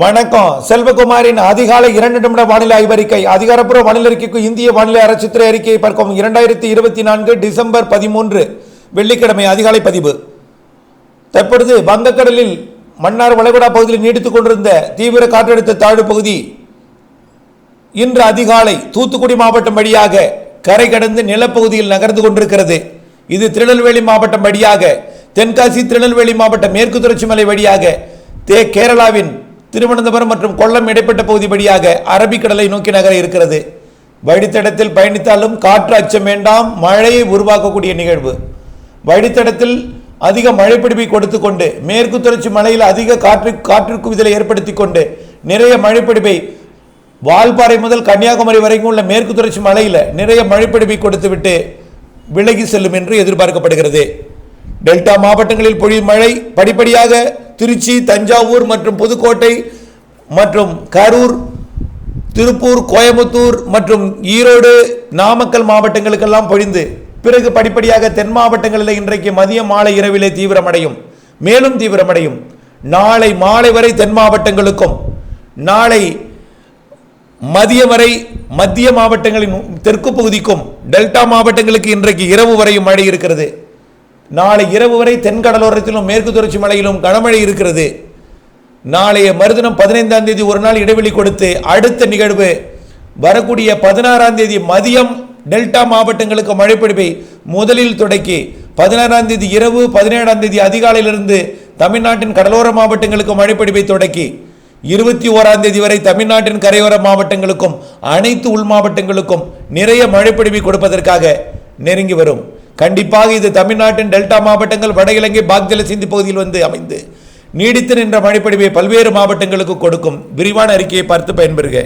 வணக்கம். செல்வகுமாரின் அதிகாலை இரண்டு நிமிட வானிலை ஆய்வறிக்கை. அதிகாரப்பூர்வ வானிலை அறிக்கைக்கு இந்திய வானிலை அரசித்திரை அறிக்கையை பார்க்கும் இரண்டாயிரத்தி இருபத்தி நான்கு டிசம்பர் பதிமூன்று வெள்ளிக்கிழமை அதிகாலை பதிவு. தற்பொழுது வங்கக்கடலில் மன்னார் வளைகுடா பகுதியில் நீடித்துக் கொண்டிருந்த தீவிர காற்றழுத்த தாழ்வு பகுதி இன்று அதிகாலை தூத்துக்குடி மாவட்டம் வழியாக கரை கடந்து நிலப்பகுதியில் நகர்ந்து கொண்டிருக்கிறது. இது திருநெல்வேலி மாவட்டம் வழியாக தென்காசி திருநெல்வேலி மாவட்டம் மேற்கு தொடர்ச்சி மலை வழியாக தே கேரளாவின் திருவனந்தபுரம் மற்றும் கொல்லம் இடைப்பட்ட பகுதி வழியாக அரபிக்கடலை நோக்கி நகர இருக்கிறது. வழித்தடத்தில் பயணித்தாலும் காற்று அச்சம் வேண்டாம் மழையை உருவாக்கக்கூடிய நிகழ்வு. வழித்தடத்தில் அதிக மழைப்பிடிப்பை கொடுத்து கொண்டு மேற்கு தொடர்ச்சி மலையில் அதிக காற்று காற்று குவிதலை ஏற்படுத்தி கொண்டு நிறைய மழைப்பிடிப்பை வால்பாறை முதல் கன்னியாகுமரி வரைக்கும் உள்ள மேற்கு தொடர்ச்சி மலையில் நிறைய மழைப்பிடிப்பை கொடுத்துவிட்டு விலகி செல்லும் என்று எதிர்பார்க்கப்படுகிறது. டெல்டா மாவட்டங்களில் பொழியும் மழை படிப்படியாக திருச்சி தஞ்சாவூர் மற்றும் புதுக்கோட்டை மற்றும் கரூர் திருப்பூர் கோயம்புத்தூர் மற்றும் ஈரோடு நாமக்கல் மாவட்டங்களுக்கெல்லாம் பொழிந்து பிறகு படிப்படியாக தென் மாவட்டங்களில் இன்றைக்கு மதிய மாலை இரவிலே தீவிரமடையும். மேலும் தீவிரமடையும். நாளை மாலை வரை தென் மாவட்டங்களுக்கும் நாளை மதியம் வரை மத்திய மாவட்டங்களின் தெற்கு பகுதிக்கும் டெல்டா மாவட்டங்களுக்கு இன்றைக்கு இரவு வரையும் மழை இருக்கிறது. நாளை இரவு வரை தென்கடலோரத்திலும் மேற்கு தொடர்ச்சி மலையிலும் கனமழை இருக்கிறது. நாளைய மறுதினம் பதினைந்தாம் தேதி ஒரு நாள் இடைவெளி கொடுத்து அடுத்த நிகழ்வு வரக்கூடிய பதினாறாம் தேதி மதியம் டெல்டா மாவட்டங்களுக்கு மழைப்பிடிப்பை முதலில் தொடக்கி பதினாறாம் தேதி இரவு பதினேழாம் தேதி அதிகாலையிலிருந்து தமிழ்நாட்டின் கடலோர மாவட்டங்களுக்கு மழைப்பிடிப்பை தொடக்கி இருபத்தி ஓராம் தேதி வரை தமிழ்நாட்டின் கரையோர மாவட்டங்களுக்கும் அனைத்து உள் மாவட்டங்களுக்கும் நிறைய மழைப்பிடிப்பை கொடுப்பதற்காக நெருங்கி வரும். கண்டிப்பாக இது தமிழ்நாட்டின் டெல்டா மாவட்டங்கள் வட இலங்கை பாக்ஜல சிந்தி பகுதியில் வந்து அமைந்து நீடித்து நின்ற மழைப்பொழிவை பல்வேறு மாவட்டங்களுக்கு கொடுக்கும். விரிவான அறிக்கையை பார்த்து பயன்பெறுக.